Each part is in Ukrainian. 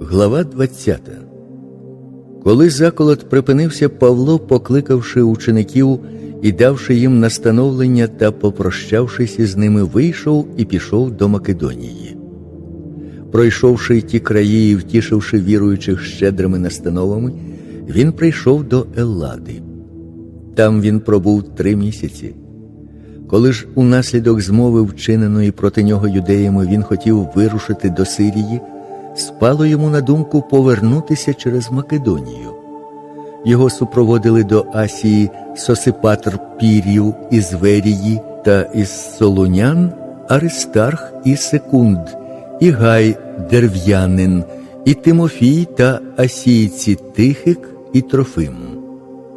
Глава 20 Коли заколот припинився, Павло, покликавши учеників і давши їм настановлення та попрощавшись із ними, вийшов і пішов до Македонії. Пройшовши ті краї і втішивши віруючих щедрими настановами, він прийшов до Еллади. Там він пробув три місяці. Коли ж унаслідок змови, вчиненої проти нього юдеями, він хотів вирушити до Сирії, спало йому на думку повернутися через Македонію. Його супроводили до Асії Сосипатр Пірів із Верії та із Солунян Аристарх і Секунд, і Гай Дерв'янин, і Тимофій та Асійці Тихик і Трофим.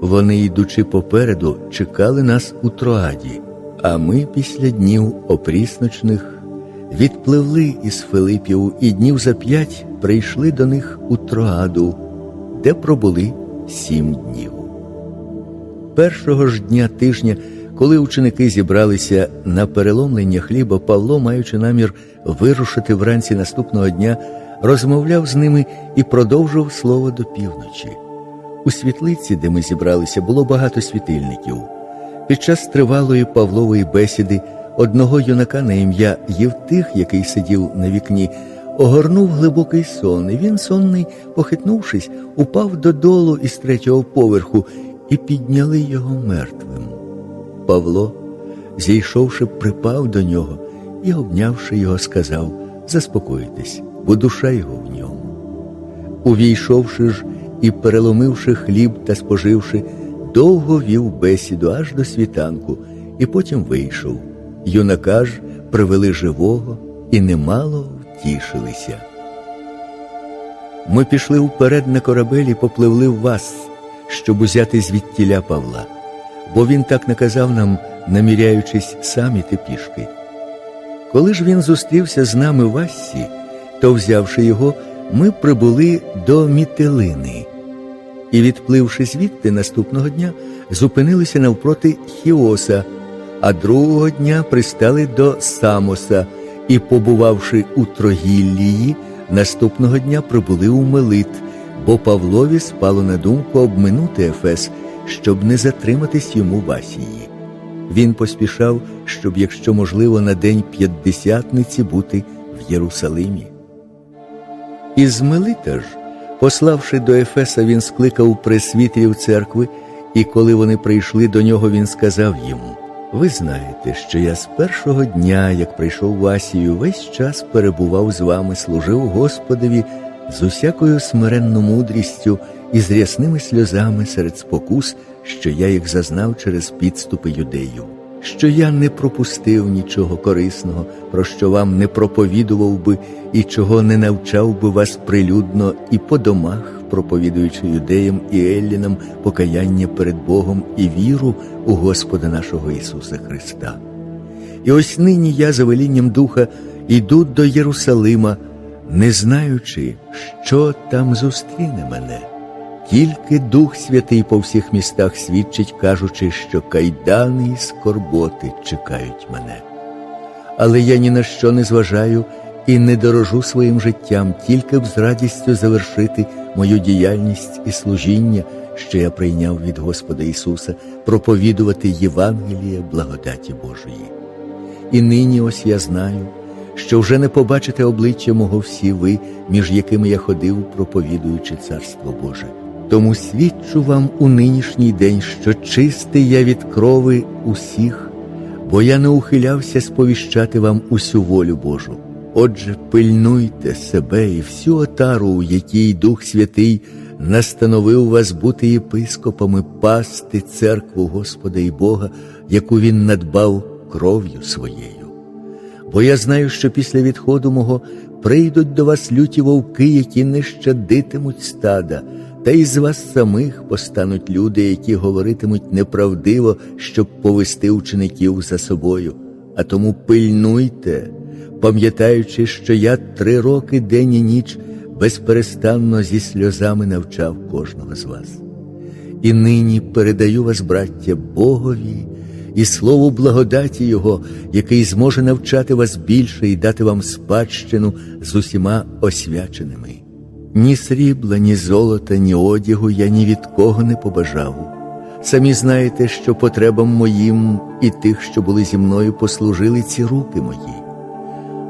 Вони, йдучи попереду, чекали нас у Троаді, а ми після днів опрісночних відпливли із Филипів і днів за п'ять прийшли до них у Троаду, де пробули сім днів. Першого ж дня тижня, коли ученики зібралися на переломлення хліба, Павло, маючи намір вирушити вранці наступного дня, розмовляв з ними і продовжив слово до півночі. У світлиці, де ми зібралися, було багато світильників. Під час тривалої Павлової бесіди одного юнака на ім'я Євтих, який сидів на вікні, огорнув глибокий сон, і він, сонний, похитнувшись, упав додолу із третього поверху і підняли його мертвим. Павло, зійшовши, припав до нього і, обнявши його, сказав Заспокойтесь, бо душа його в ньому. Увійшовши ж і переломивши хліб та споживши, довго вів бесіду аж до світанку, і потім вийшов. Юнака ж привели живого і немало втішилися. Ми пішли вперед на корабель і попливли в вас, щоб узяти звідтіля Павла, бо він так наказав нам, наміряючись сам іти пішки. Коли ж він зустрівся з нами в Ассі, то, взявши його, ми прибули до Мітилини і, відпливши звідти наступного дня, зупинилися навпроти Хіоса, а другого дня пристали до Самоса і, побувавши у Трогіллії, наступного дня прибули у Мелит, бо Павлові спало на думку обминути Ефес, щоб не затриматись йому в Асії. Він поспішав, щоб, якщо можливо, на день п'ятдесятниці бути в Єрусалимі. Із Мелита ж, пославши до Ефеса, він скликав пресвітерів церкви, і коли вони прийшли до нього, він сказав їм: Ви знаєте, що я з першого дня, як прийшов в Асію, весь час перебував з вами, служив Господові з усякою смиренною мудрістю і з рясними сльозами серед спокус, що я їх зазнав через підступи юдеїв. Що я не пропустив нічого корисного, про що вам не проповідував би і чого не навчав би вас прилюдно і по домах, проповідуючи юдеям і еллінам покаяння перед Богом і віру у Господа нашого Ісуса Христа. І ось нині я за велінням Духа іду до Єрусалима, не знаючи, що там зустріне мене. Тільки Дух Святий по всіх містах свідчить, кажучи, що кайдани і скорботи чекають мене. Але я ні на що не зважаю і не дорожу своїм життям, тільки б з радістю завершити мою діяльність і служіння, що я прийняв від Господа Ісуса, проповідувати Євангеліє благодаті Божої. І нині ось я знаю, що вже не побачите обличчя мого всі ви, між якими я ходив, проповідуючи Царство Боже. Тому свідчу вам у нинішній день, що чистий я від крови усіх, бо я не ухилявся сповіщати вам усю волю Божу. Отже, пильнуйте себе і всю отару, у якій Дух Святий настановив вас бути єпископами, пасти церкву Господа і Бога, яку Він надбав кров'ю своєю. Бо я знаю, що після відходу мого прийдуть до вас люті вовки, які не щадитимуть стада. Та й з вас самих постануть люди, які говоритимуть неправдиво, щоб повести учеників за собою. А тому пильнуйте, пам'ятаючи, що я три роки день і ніч безперестанно зі сльозами навчав кожного з вас. І нині передаю вас, браття, Богові і слову благодаті Його, який зможе навчати вас більше і дати вам спадщину з усіма освяченими. Ні срібла, ні золота, ні одягу я ні від кого не побажав. Самі знаєте, що потребам моїм і тих, що були зі мною, послужили ці руки мої.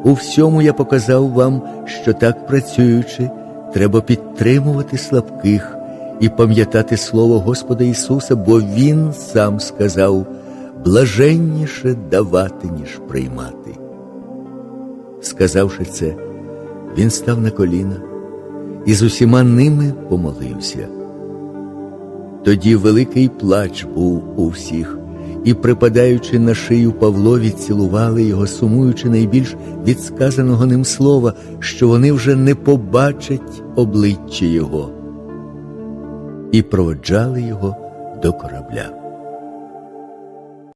У всьому я показав вам, що так працюючи, треба підтримувати слабких і пам'ятати слово Господа Ісуса, бо Він сам сказав блаженніше давати, ніж приймати. Сказавши це, він став на коліна і з усіма ними помолився. Тоді великий плач був у всіх, і, припадаючи на шию Павлові, цілували його, сумуючи найбільш від сказаного ним слова, що вони вже не побачать обличчя його, і проводжали його до корабля.